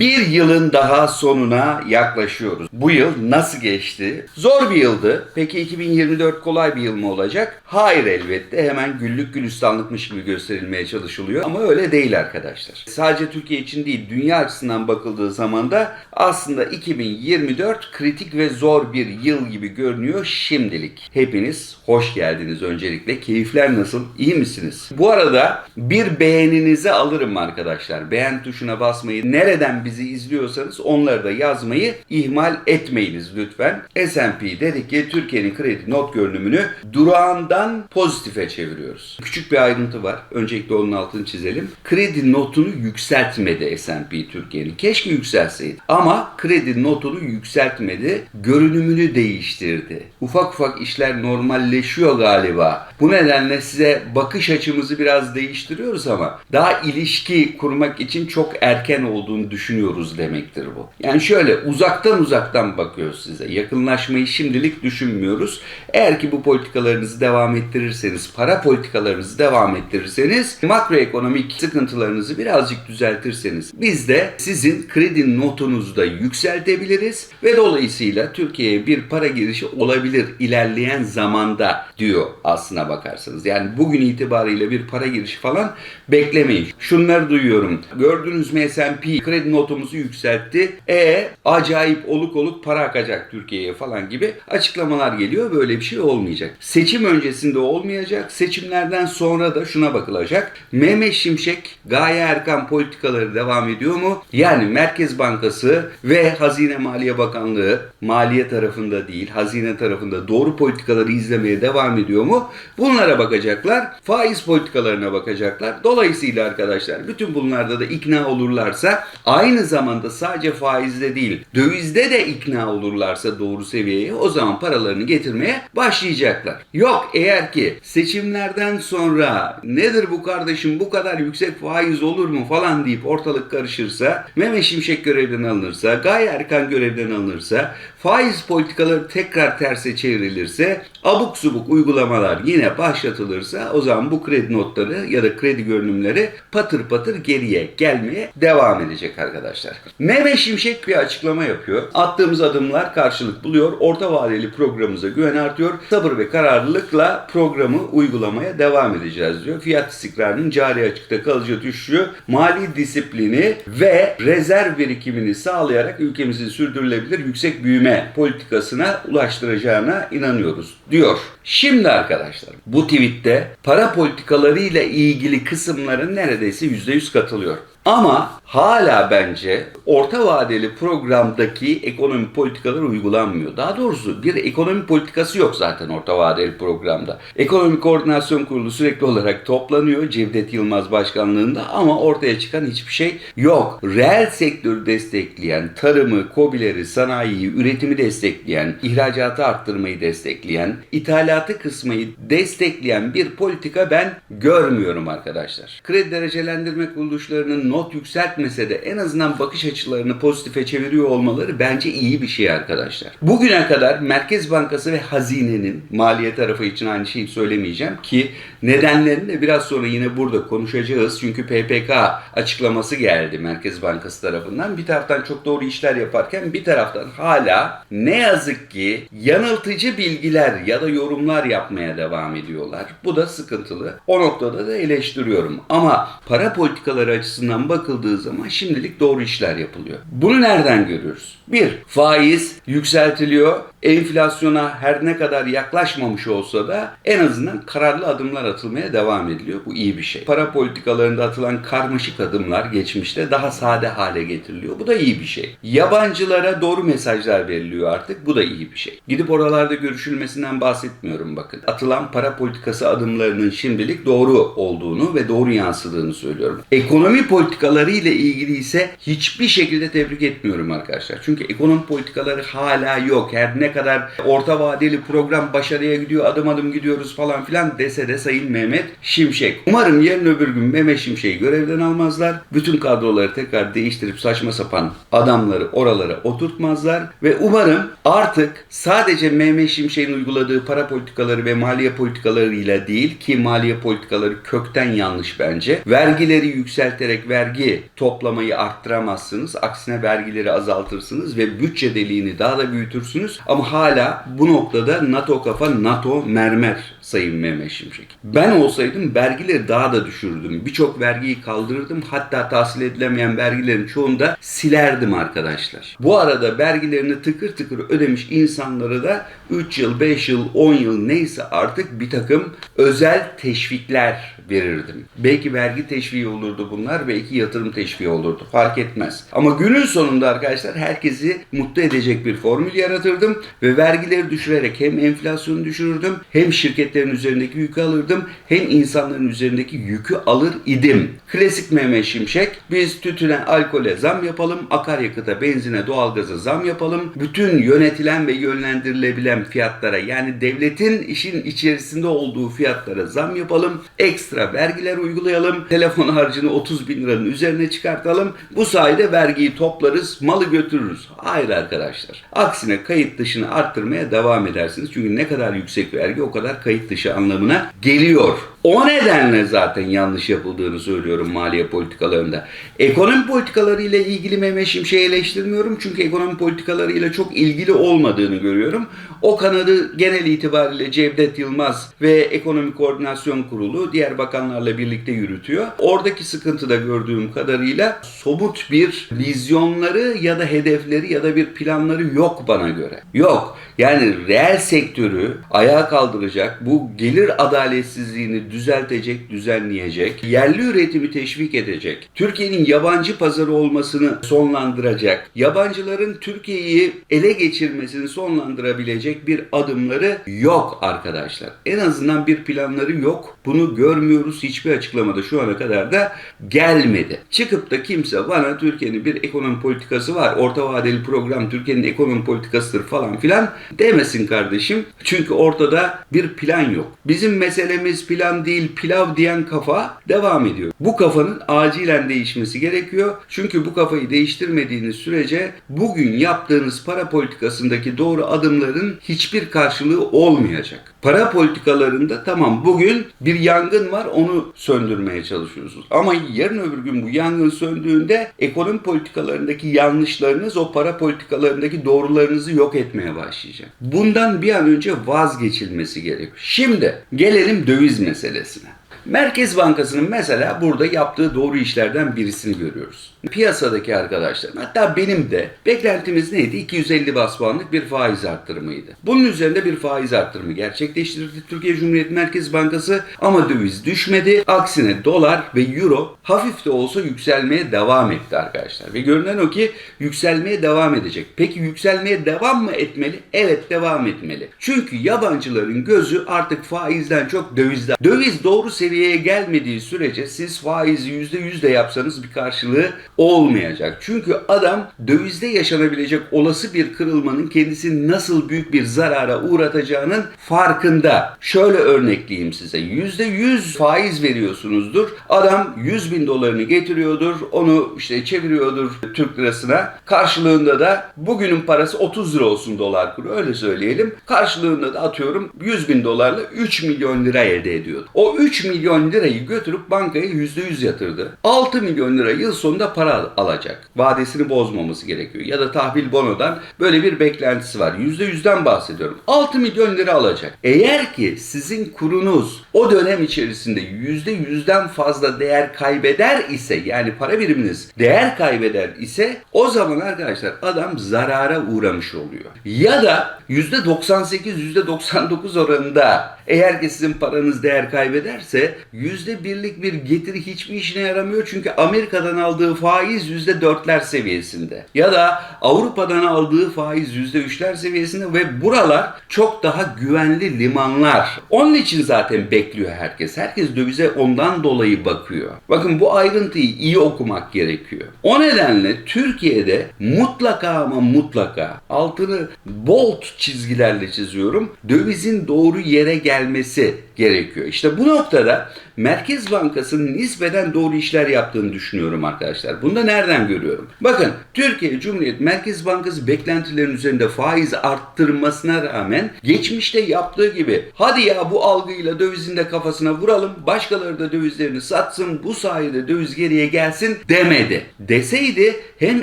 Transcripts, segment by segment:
Bir yılın daha sonuna yaklaşıyoruz. Bu yıl nasıl geçti? Zor bir yıldı. Peki 2024 kolay bir yıl mı olacak? Hayır elbette. Hemen güllük gülistanlıkmış gibi gösterilmeye çalışılıyor. Ama öyle değil arkadaşlar. Sadece Türkiye için değil, dünya açısından bakıldığı zaman da aslında 2024 kritik ve zor bir yıl gibi görünüyor şimdilik. Hepiniz hoş geldiniz öncelikle. Keyifler nasıl? İyi misiniz? Bu arada bir beğeninizi alırım arkadaşlar. Beğen tuşuna basmayı, nereden bizi izliyorsanız onları da yazmayı ihmal etmeyiniz lütfen. S&P dedik ki Türkiye'nin kredi not görünümünü durağından pozitife çeviriyoruz. Küçük bir ayrıntı var. Öncelikle onun altını çizelim. Kredi notunu yükseltmedi S&P Türkiye'nin. Keşke yükselseydi. Ama kredi notunu yükseltmedi. Görünümünü değiştirdi. Ufak ufak işler normalleşiyor galiba. Bu nedenle size bakış açımızı biraz değiştiriyoruz ama daha ilişki kurmak için çok erken olduğunu düşünüyoruz demektir bu. Yani şöyle uzaktan uzaktan bakıyoruz size. Yakınlaşmayı şimdilik düşünmüyoruz. Eğer ki bu politikalarınızı devam ettirirseniz, para politikalarınızı devam ettirirseniz, makroekonomik sıkıntılarınızı birazcık düzeltirseniz biz de sizin kredi notunuzu da yükseltebiliriz ve dolayısıyla Türkiye'ye bir para girişi olabilir ilerleyen zamanda diyor aslına bakarsanız. Yani bugün itibariyle bir para girişi falan beklemeyin. Şunları duyuyorum. Gördünüz mü S&P kredi notumuzu yükseltti. E acayip oluk oluk para akacak Türkiye'ye falan gibi açıklamalar geliyor. Böyle bir şey olmayacak. Seçim öncesinde olmayacak. Seçimlerden sonra da şuna bakılacak. Mehmet Şimşek Gaye Erkan politikaları devam ediyor mu? Yani Merkez Bankası ve Hazine Maliye Bakanlığı maliye tarafında değil, hazine tarafında doğru politikaları izlemeye devam ediyor mu? Bunlara bakacaklar. Faiz politikalarına bakacaklar. Dolayısıyla arkadaşlar bütün bunlarda da ikna olurlarsa aynı zamanda sadece faizde değil dövizde de ikna olurlarsa doğru seviyeye o zaman paralarını getirmeye başlayacaklar. Yok eğer ki seçimlerden sonra nedir bu kardeşim bu kadar yüksek faiz olur mu falan deyip ortalık karışırsa Mehmet Şimşek görevden alınırsa Gaye Erkan görevden alınırsa faiz politikaları tekrar terse çevrilirse abuk subuk uygulamalar yine başlatılırsa o zaman bu kredi notları ya da kredi görünümleri patır patır geriye gelmeye devam edecek arkadaşlar. Mehmet Şimşek bir açıklama yapıyor. Attığımız adımlar karşılık buluyor. Orta vadeli programımıza güven artıyor. Sabır ve kararlılıkla programı uygulamaya devam edeceğiz diyor. Fiyat istikrarının cari açıkta kalıcı düşüşü, mali disiplini ve rezerv birikimini sağlayarak ülkemizin sürdürülebilir yüksek büyüme politikasına ulaştıracağına inanıyoruz diyor. Şimdi arkadaşlar bu tweette para politikaları ile ilgili kısımların neredeyse %100 katılıyor. Ama hala bence orta vadeli programdaki ekonomi politikaları uygulanmıyor. Daha doğrusu bir ekonomi politikası yok zaten orta vadeli programda. Ekonomi Koordinasyon Kurulu sürekli olarak toplanıyor Cevdet Yılmaz başkanlığında ama ortaya çıkan hiçbir şey yok. Reel sektörü destekleyen, tarımı, kobileri, sanayiyi, üretimi destekleyen, ihracatı arttırmayı destekleyen, ithalatı kısmayı destekleyen bir politika ben görmüyorum arkadaşlar. Kredi derecelendirme kuruluşlarının not yükseltmese de en azından bakış açılarını pozitife çeviriyor olmaları bence iyi bir şey arkadaşlar. Bugüne kadar Merkez Bankası ve hazinenin maliye tarafı için aynı şeyi söylemeyeceğim ki nedenlerini de biraz sonra yine burada konuşacağız. Çünkü PPK açıklaması geldi Merkez Bankası tarafından. Bir taraftan çok doğru işler yaparken bir taraftan hala ne yazık ki yanıltıcı bilgiler ya da yorumlar yapmaya devam ediyorlar. Bu da sıkıntılı. O noktada da eleştiriyorum. Ama para politikaları açısından bakıldığı zaman şimdilik doğru işler yapılıyor. Bunu nereden görüyoruz? Bir, faiz yükseltiliyor. Enflasyona her ne kadar yaklaşmamış olsa da en azından kararlı adımlar atılmaya devam ediliyor. Bu iyi bir şey. Para politikalarında atılan karmaşık adımlar geçmişte daha sade hale getiriliyor. Bu da iyi bir şey. Yabancılara doğru mesajlar veriliyor artık. Bu da iyi bir şey. Gidip oralarda görüşülmesinden bahsetmiyorum bakın. Atılan para politikası adımlarının şimdilik doğru olduğunu ve doğru yansıdığını söylüyorum. Ekonomi politikaları ile ilgili ise hiçbir şekilde tebrik etmiyorum arkadaşlar. Çünkü ekonomi politikaları hala yok. Her ne kadar orta vadeli program başarıya gidiyor, adım adım gidiyoruz falan filan dese de Sayın Mehmet Şimşek. Umarım yarın öbür gün Mehmet Şimşek'i görevden almazlar. Bütün kadroları tekrar değiştirip saçma sapan adamları oralara oturtmazlar ve umarım artık sadece Mehmet Şimşek'in uyguladığı para politikaları ve maliye politikalarıyla değil ki maliye politikaları kökten yanlış bence. Vergileri yükselterek vergi toplamayı arttıramazsınız. Aksine vergileri azaltırsınız ve bütçe deliğini daha da büyütürsünüz. Ama hala bu noktada NATO kafa, NATO mermer Sayın Mehmet Şimşek. Ben olsaydım vergileri daha da düşürdüm. Birçok vergiyi kaldırırdım. Hatta tahsil edilemeyen vergilerin çoğunu da silerdim arkadaşlar. Bu arada vergilerini tıkır tıkır ödemiş insanlara da 3 yıl, 5 yıl, 10 yıl neyse artık bir takım özel teşvikler verirdim. Belki vergi teşviği olurdu bunlar, belki yatırım teşviği olurdu. Fark etmez. Ama günün sonunda arkadaşlar herkesi mutlu edecek bir formül yaratırdım ve vergileri düşürerek hem enflasyonu düşürürdüm, hem şirketlerin üzerindeki yükü alırdım, hem insanların üzerindeki yükü alır idim. Klasik Mehmet Şimşek, biz tütüne, alkole zam yapalım, akaryakıta, benzine, doğalgaza zam yapalım. Bütün yönetilen ve yönlendirilebilen fiyatlara yani devletin işin içerisinde olduğu fiyatlara zam yapalım. Ekstra vergiler uygulayalım. Telefon harcını 30 bin liranın üzerine çıkartalım. Bu sayede vergiyi toplarız, malı götürürüz. Hayır arkadaşlar. Aksine kayıt dışını arttırmaya devam edersiniz. Çünkü ne kadar yüksek vergi o kadar kayıt dışı anlamına geliyor. O nedenle zaten yanlış yapıldığını söylüyorum maliye politikalarında. Ekonomi politikaları ile ilgili Mehmet Şimşek'i eleştirmiyorum. Çünkü ekonomi politikalarıyla çok ilgili olmadığını görüyorum. O kanadı genel itibariyle Cevdet Yılmaz ve Ekonomi Koordinasyon Kurulu diğer bakanlarla birlikte yürütüyor. Oradaki sıkıntı da gördüğüm kadarıyla somut bir vizyonları ya da hedefleri ya da bir planları yok bana göre. Yok. Yani reel sektörü ayağa kaldıracak, bu gelir adaletsizliğini düzeltecek, düzenleyecek, yerli üretimi teşvik edecek, Türkiye'nin yabancı pazarı olmasını sonlandıracak, yabancıların Türkiye'yi ele geçirmesini sonlandırabilecek bir adımları yok arkadaşlar. En azından bir planları yok. Bunu görmüyoruz. Hiçbir açıklamada şu ana kadar da gelmedi. Çıkıp da kimse bana Türkiye'nin bir ekonomi politikası var, orta vadeli program Türkiye'nin ekonomi politikasıdır falan filan demesin kardeşim. Çünkü ortada bir plan yok. Bizim meselemiz plan değil pilav diyen kafa devam ediyor. Bu kafanın acilen değişmesi gerekiyor. Çünkü bu kafayı değiştirmediğiniz sürece bugün yaptığınız para politikasındaki doğru adımların hiçbir karşılığı olmayacak. Para politikalarında tamam bugün bir yangın var onu söndürmeye çalışıyorsunuz. Ama yarın öbür gün bu yangın söndüğünde ekonomi politikalarındaki yanlışlarınız o para politikalarındaki doğrularınızı yok etmeye başlayacak. Bundan bir an önce vazgeçilmesi gerekiyor. Şimdi gelelim döviz meselesine. Merkez Bankası'nın mesela burada yaptığı doğru işlerden birisini görüyoruz. Piyasadaki arkadaşlar, hatta benim de beklentimiz neydi? 250 bas puanlık bir faiz arttırımıydı. Bunun üzerinde bir faiz arttırımı gerçekleştirdi Türkiye Cumhuriyet Merkez Bankası ama döviz düşmedi. Aksine dolar ve euro hafif de olsa yükselmeye devam etti arkadaşlar. Ve görünen o ki yükselmeye devam edecek. Peki yükselmeye devam mı etmeli? Evet devam etmeli. Çünkü yabancıların gözü artık faizden çok dövizde. Döviz doğru seviyeye gelmediği sürece siz faizi %100 de yapsanız bir karşılığı olmayacak. Çünkü adam dövizde yaşanabilecek olası bir kırılmanın kendisini nasıl büyük bir zarara uğratacağının farkında. Şöyle örnekleyeyim size. %100 faiz veriyorsunuzdur. Adam 100 bin dolarını getiriyordur. Onu işte çeviriyordur Türk lirasına. Karşılığında da bugünün parası 30 lira olsun dolar kuru öyle söyleyelim. Karşılığında da atıyorum 100 bin dolarla 3 milyon lira elde ediyordu. O 3 milyon lirayı götürüp bankaya %100 yatırdı. 6 milyon lira yıl sonunda para alacak. Vadesini bozmaması gerekiyor. Ya da tahvil bonodan böyle bir beklentisi var. %100'den bahsediyorum. 6 milyon lira alacak. Eğer ki sizin kurunuz o dönem içerisinde %100'den fazla değer kaybeder ise yani para biriminiz değer kaybeder ise o zaman arkadaşlar adam zarara uğramış oluyor. Ya da %98 %99 oranında eğer ki sizin paranız değer kaybederse yüzde birlik bir getiri hiçbir işine yaramıyor. Çünkü Amerika'dan aldığı faiz yüzde dörtler seviyesinde. Ya da Avrupa'dan aldığı faiz yüzde üçler seviyesinde ve buralar çok daha güvenli limanlar. Onun için zaten bekliyor herkes. Herkes dövize ondan dolayı bakıyor. Bakın bu ayrıntıyı iyi okumak gerekiyor. O nedenle Türkiye'de mutlaka ama mutlaka altını bold çizgilerle çiziyorum. Dövizin doğru yere gelmesi gerekiyor. İşte bu noktada Merkez Bankası'nın nispeten doğru işler yaptığını düşünüyorum arkadaşlar. Bunu da nereden görüyorum? Bakın Türkiye Cumhuriyet Merkez Bankası beklentilerin üzerinde faiz arttırmasına rağmen geçmişte yaptığı gibi hadi ya bu algıyla dövizin de kafasına vuralım başkaları da dövizlerini satsın bu sayede döviz geriye gelsin demedi. Deseydi hem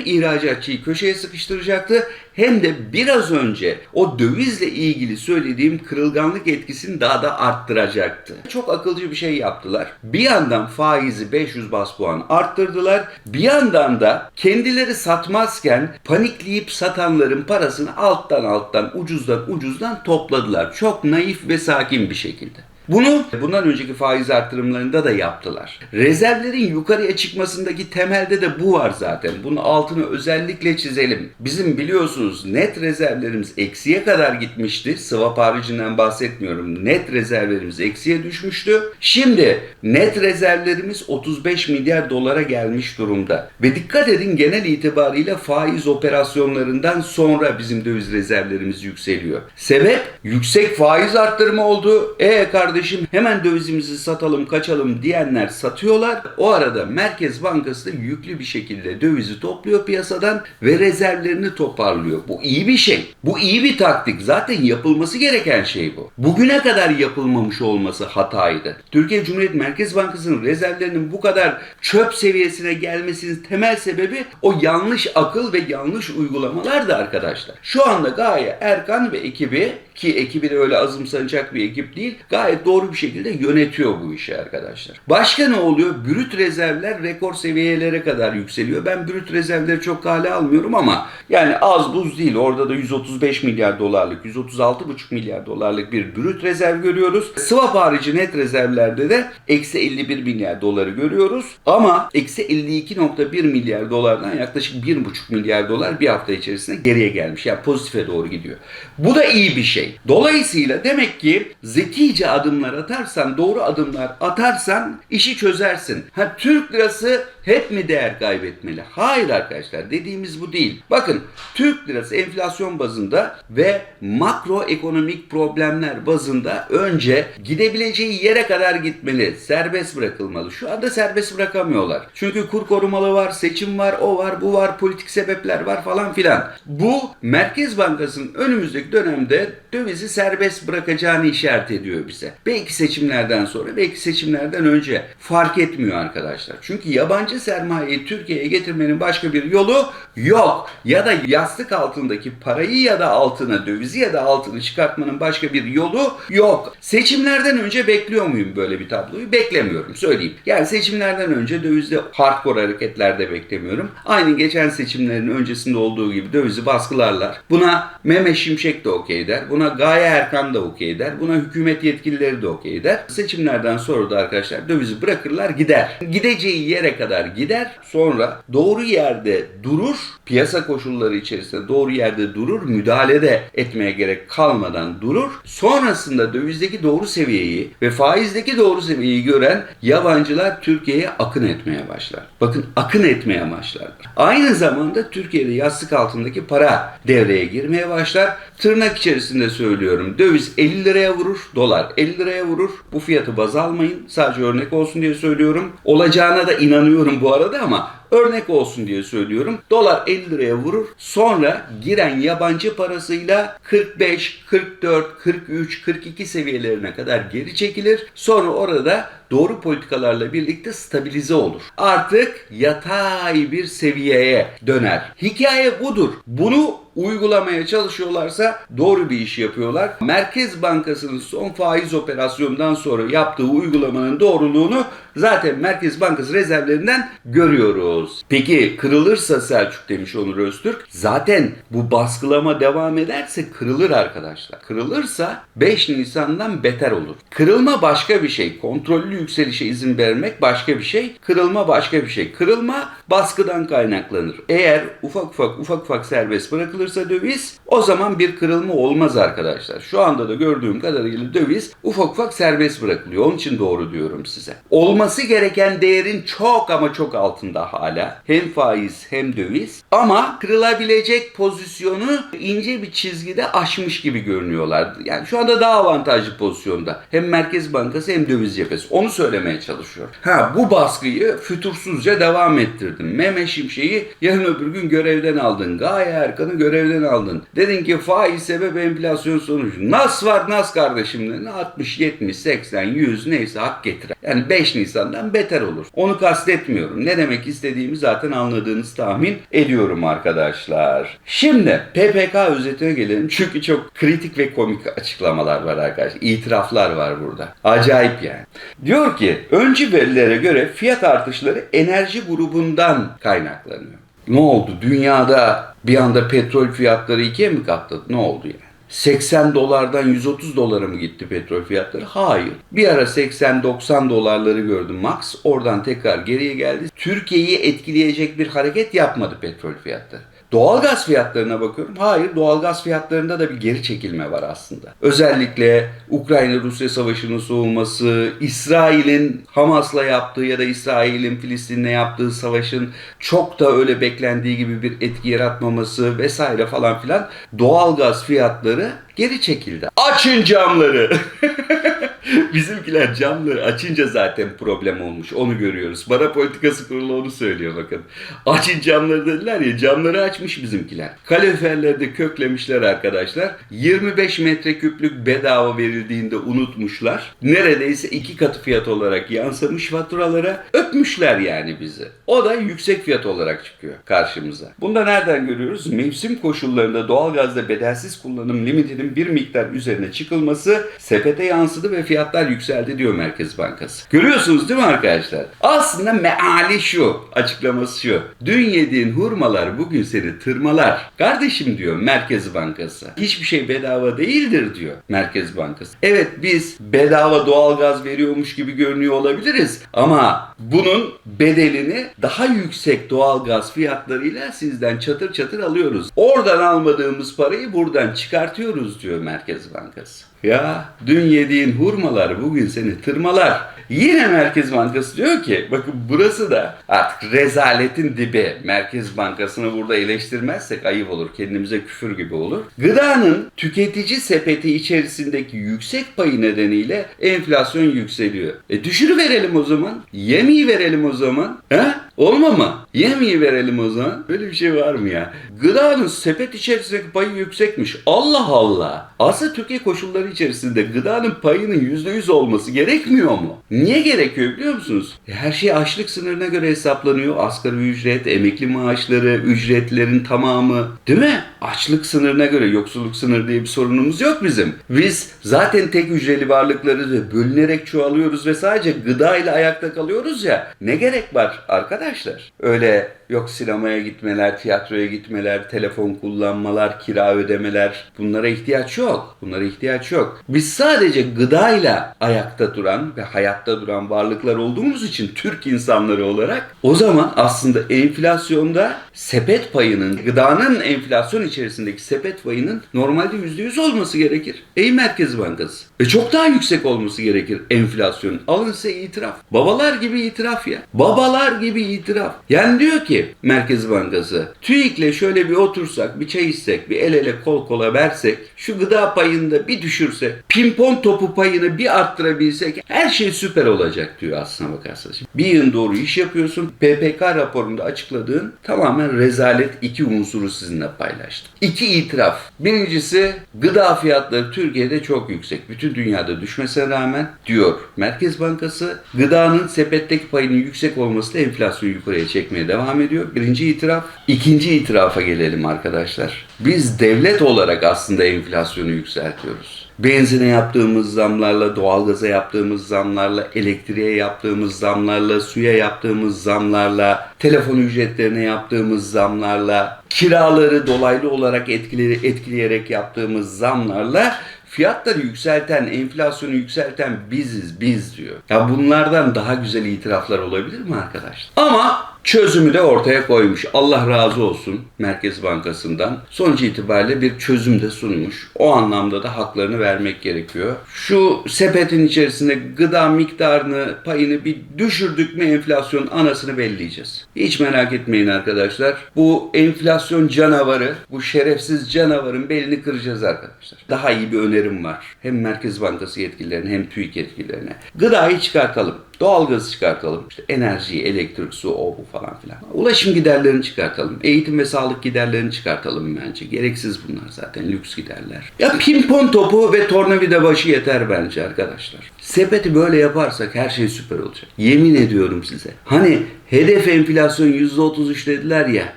ihracatçıyı köşeye sıkıştıracaktı hem de biraz önce o dövizle ilgili söylediğim kırılganlık etkisini daha da arttıracaktı. Çok akılcı bir şey yaptılar. Bir yandan faizi 500 bas puan arttırdılar. Bir yandan da kendileri satmazken panikleyip satanların parasını alttan alttan ucuzdan ucuzdan topladılar. Çok naif ve sakin bir şekilde. Bunu bundan önceki faiz arttırımlarında da yaptılar. Rezervlerin yukarıya çıkmasındaki temelde de bu var zaten. Bunun altını özellikle çizelim. Bizim biliyorsunuz net rezervlerimiz eksiye kadar gitmişti. Swap haricinden bahsetmiyorum. Net rezervlerimiz eksiye düşmüştü. Şimdi net rezervlerimiz 35 milyar dolara gelmiş durumda. Ve dikkat edin genel itibariyle faiz operasyonlarından sonra bizim döviz rezervlerimiz yükseliyor. Sebep yüksek faiz arttırma oldu. E kardeşim hemen dövizimizi satalım kaçalım diyenler satıyorlar. O arada Merkez Bankası da yüklü bir şekilde dövizi topluyor piyasadan ve rezervlerini toparlıyor. Bu iyi bir şey. Bu iyi bir taktik. Zaten yapılması gereken şey bu. Bugüne kadar yapılmamış olması hataydı. Türkiye Cumhuriyet Merkez Bankası'nın rezervlerinin bu kadar çöp seviyesine gelmesinin temel sebebi o yanlış akıl ve yanlış uygulamalardı arkadaşlar. Şu anda Gaye Erkan ve ekibi ki ekibi de öyle azımsanacak bir ekip değil. Gayet doğru bir şekilde yönetiyor bu işi arkadaşlar. Başka ne oluyor? Brüt rezervler rekor seviyelere kadar yükseliyor. Ben brüt rezervleri çok hale almıyorum ama yani az buz değil. Orada da 135 milyar dolarlık, 136,5 milyar dolarlık bir brüt rezerv görüyoruz. Swap harici net rezervlerde de eksi 51 milyar doları görüyoruz. Ama eksi 52.1 milyar dolardan yaklaşık 1,5 milyar dolar bir hafta içerisinde geriye gelmiş. Yani pozitife doğru gidiyor. Bu da iyi bir şey. Dolayısıyla demek ki zekice adımlar atarsan, doğru adımlar atarsan işi çözersin. Ha Türk lirası hep mi değer kaybetmeli? Hayır arkadaşlar dediğimiz bu değil. Bakın Türk lirası enflasyon bazında ve makroekonomik problemler bazında önce gidebileceği yere kadar gitmeli. Serbest bırakılmalı. Şu anda serbest bırakamıyorlar. Çünkü kur korumalı var, seçim var, o var, bu var, politik sebepler var falan filan. Bu Merkez Bankası'nın önümüzdeki dönemde dövizi serbest bırakacağını işaret ediyor bize. Belki seçimlerden sonra, belki seçimlerden önce fark etmiyor arkadaşlar. Çünkü yabancı sermayeyi Türkiye'ye getirmenin başka bir yolu yok. Ya da yastık altındaki parayı ya da altını, dövizi ya da altını çıkartmanın başka bir yolu yok. Seçimlerden önce bekliyor muyum böyle bir tabloyu? Beklemiyorum söyleyeyim. Yani seçimlerden önce dövizde hardcore hareketlerde beklemiyorum. Aynı geçen seçimlerin öncesinde olduğu gibi dövizi baskılarlar. Buna Mehmet Şimşek de okey der. Buna Gaye Erkan da okey der. Buna hükümet yetkilileri de okey der. Seçimlerden sonra da arkadaşlar dövizi bırakırlar gider. Gideceği yere kadar gider. Sonra doğru yerde durur. Piyasa koşulları içerisinde doğru yerde durur. Müdahale de etmeye gerek kalmadan durur. Sonrasında dövizdeki doğru seviyeyi ve faizdeki doğru seviyeyi gören yabancılar Türkiye'ye akın etmeye başlar. Bakın akın etmeye başlarlar. Aynı zamanda Türkiye'de yastık altındaki para devreye girmeye başlar. Tırnak içerisinde söylüyorum. Döviz 50 liraya vurur, dolar 50 liraya vurur. Bu fiyatı baz almayın. Sadece örnek olsun diye söylüyorum. Olacağına da inanıyorum bu arada ama örnek olsun diye söylüyorum. Dolar 50 liraya vurur. Sonra giren yabancı parasıyla 45, 44, 43, 42 seviyelerine kadar geri çekilir. Sonra orada doğru politikalarla birlikte stabilize olur. Artık yatay bir seviyeye döner. Hikaye budur. Bunu uygulamaya çalışıyorlarsa doğru bir iş yapıyorlar. Merkez Bankası'nın son faiz operasyonundan sonra yaptığı uygulamanın doğruluğunu zaten Merkez Bankası rezervlerinden görüyoruz. Peki kırılırsa Selçuk demiş Onur Öztürk. Zaten bu baskılama devam ederse kırılır arkadaşlar. Kırılırsa 5 Nisan'dan beter olur. Kırılma başka bir şey. Kontrollü yükselişe izin vermek başka bir şey. Kırılma başka bir şey. Kırılma baskıdan kaynaklanır. Eğer ufak ufak ufak ufak serbest bırakılırsa döviz o zaman bir kırılma olmaz arkadaşlar. Şu anda da gördüğüm kadarıyla döviz ufak ufak serbest bırakılıyor. Onun için doğru diyorum size. Olması gereken değerin çok ama çok altında hala. Hem faiz hem döviz. Ama kırılabilecek pozisyonu ince bir çizgide aşmış gibi görünüyorlar. Yani şu anda daha avantajlı pozisyonda. Hem Merkez Bankası hem döviz cephesi. Onu söylemeye çalışıyorum. Ha bu baskıyı fütursuzca devam ettirdin. Mehmet Şimşek'i yarın öbür gün görevden aldın. Gaye Erkan'ı görevden aldın. Dedin ki faiz sebep enflasyon sonucu. Nas var Nas kardeşim dedin. 60, 70, 80, 100 neyse hak getiren. Yani 5 Nisan'dan beter olur. Onu kastetmiyorum. Ne demek istediğimi zaten anladığınız tahmin ediyorum arkadaşlar. Şimdi PPK özetine gelelim. Çünkü çok kritik ve komik açıklamalar var arkadaşlar. İtiraflar var burada. Acayip yani. Diyor ki öncü verilere göre fiyat artışları enerji grubundan kaynaklanıyor. Ne oldu? Dünyada bir anda petrol fiyatları ikiye mi katladı? Ne oldu yani? 80 dolardan 130 dolara mı gitti petrol fiyatları? Hayır. Bir ara 80-90 dolarları gördüm max. Oradan tekrar geriye geldi. Türkiye'yi etkileyecek bir hareket yapmadı petrol fiyatları. Doğalgaz fiyatlarına bakıyorum. Hayır, doğalgaz fiyatlarında da bir geri çekilme var aslında. Özellikle Ukrayna-Rusya savaşının soğuması, İsrail'in Hamas'la yaptığı ya da İsrail'in Filistin'le yaptığı savaşın çok da öyle beklendiği gibi bir etki yaratmaması vesaire falan filan doğalgaz fiyatları geri çekildi. Açın camları. Bizimkiler camları açınca zaten problem olmuş. Onu görüyoruz. Para politikası kurulu onu söylüyor bakın. Açın camları dediler ya camları açmış bizimkiler. Kaloriferleri de köklemişler arkadaşlar. 25 metreküplük bedava verildiğinde unutmuşlar. Neredeyse iki katı fiyat olarak yansımış faturalara. Öpmüşler yani bizi. O da yüksek fiyat olarak çıkıyor karşımıza. Bunda nereden görüyoruz? Mevsim koşullarında doğalgazda bedelsiz kullanım limitinin bir miktar üzerine çıkılması sepete yansıdı ve fiyatlar yükseldi diyor Merkez Bankası. Görüyorsunuz değil mi arkadaşlar? Aslında meali şu, açıklaması şu. Dün yediğin hurmalar bugün seni tırmalar. Kardeşim diyor Merkez Bankası. Hiçbir şey bedava değildir diyor Merkez Bankası. Evet biz bedava doğalgaz veriyormuş gibi görünüyor olabiliriz ama bunun bedelini daha yüksek doğalgaz fiyatlarıyla sizden çatır çatır alıyoruz. Oradan almadığımız parayı buradan çıkartıyoruz diyor Merkez Bankası. Ya dün yediğin hurmalar bugün seni tırmalar. Yine Merkez Bankası diyor ki bakın burası da artık rezaletin dibi. Merkez Bankası'nı burada eleştirmezsek ayıp olur. Kendimize küfür gibi olur. Gıdanın tüketici sepeti içerisindeki yüksek payı nedeniyle enflasyon yükseliyor. E düşürüverelim o zaman. Yemeği verelim o zaman. He? Olma mı? Yemeği verelim o zaman. Böyle bir şey var mı ya? Gıdanın sepet içerisindeki payı yüksekmiş. Allah Allah. Aslında Türkiye koşulları içerisinde gıdanın payının %100 olması gerekmiyor mu? Niye gerekiyor biliyor musunuz? E, Her şey açlık sınırına göre hesaplanıyor. Asgari ücret, emekli maaşları, ücretlerin tamamı. Değil mi? Açlık sınırına göre yoksulluk sınırı diye bir sorunumuz yok bizim. Biz zaten tek hücreli varlıkları da bölünerek çoğalıyoruz ve sadece gıda ile ayakta kalıyoruz ya. Ne gerek var arkadaşlar? Öyle yok sinemaya gitmeler, tiyatroya gitmeler, telefon kullanmalar, kira ödemeler bunlara ihtiyaç yok. Bunlara ihtiyaç yok. Biz sadece gıdayla ayakta duran ve hayatta duran varlıklar olduğumuz için Türk insanları olarak o zaman aslında enflasyonda sepet payının, gıdanın enflasyon içerisindeki sepet payının normalde %100 olması gerekir. Ey Merkez Bankası. Ve çok daha yüksek olması gerekir enflasyon. Alın size itiraf. Babalar gibi itiraf ya. Babalar gibi itiraf. Yani diyor ki Merkez Bankası TÜİK'le şöyle bir otursak, bir çay içsek, bir el ele kol kola versek, şu gıda payını da bir düşürsek, pimpon topu payını bir arttırabilsek her şey süper olacak diyor aslına bakarsanız. Bir yıl doğru iş yapıyorsun. PPK raporunda açıkladığın tamamen rezalet iki unsuru sizinle paylaştım. İki itiraf. Birincisi gıda fiyatları Türkiye'de çok yüksek. Bütün dünyada düşmesine rağmen diyor Merkez Bankası gıdanın sepetteki payının yüksek olması da enflasyonu yukarıya çekmeye devam ediyor ediyor. Birinci itiraf. İkinci itirafa gelelim arkadaşlar. Biz devlet olarak aslında enflasyonu yükseltiyoruz. Benzine yaptığımız zamlarla, doğalgaza yaptığımız zamlarla, elektriğe yaptığımız zamlarla, suya yaptığımız zamlarla, telefon ücretlerine yaptığımız zamlarla, kiraları dolaylı olarak etkili, etkileyerek yaptığımız zamlarla fiyatları yükselten, enflasyonu yükselten biziz, biz diyor. Ya bunlardan daha güzel itiraflar olabilir mi arkadaşlar? Ama çözümü de ortaya koymuş. Allah razı olsun Merkez Bankası'ndan. Sonuç itibariyle bir çözüm de sunmuş. O anlamda da haklarını vermek gerekiyor. Şu sepetin içerisinde gıda miktarını, payını bir düşürdük mü enflasyon anasını belleyeceğiz. Hiç merak etmeyin arkadaşlar. Bu enflasyon canavarı, bu şerefsiz canavarın belini kıracağız arkadaşlar. Daha iyi bir önerim var. Hem Merkez Bankası yetkililerine hem TÜİK yetkililerine. Gıdayı çıkartalım. Doğalgazı çıkartalım. İşte enerji, elektrik, su, o bu falan filan. Ulaşım giderlerini çıkartalım. Eğitim ve sağlık giderlerini çıkartalım bence. Gereksiz bunlar zaten lüks giderler. Ya pimpon topu ve tornavida başı yeter bence arkadaşlar. Sepeti böyle yaparsak her şey süper olacak. Yemin ediyorum size. Hani hedef enflasyon %33 dediler ya.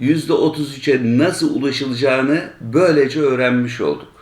%33'e nasıl ulaşılacağını böylece öğrenmiş olduk.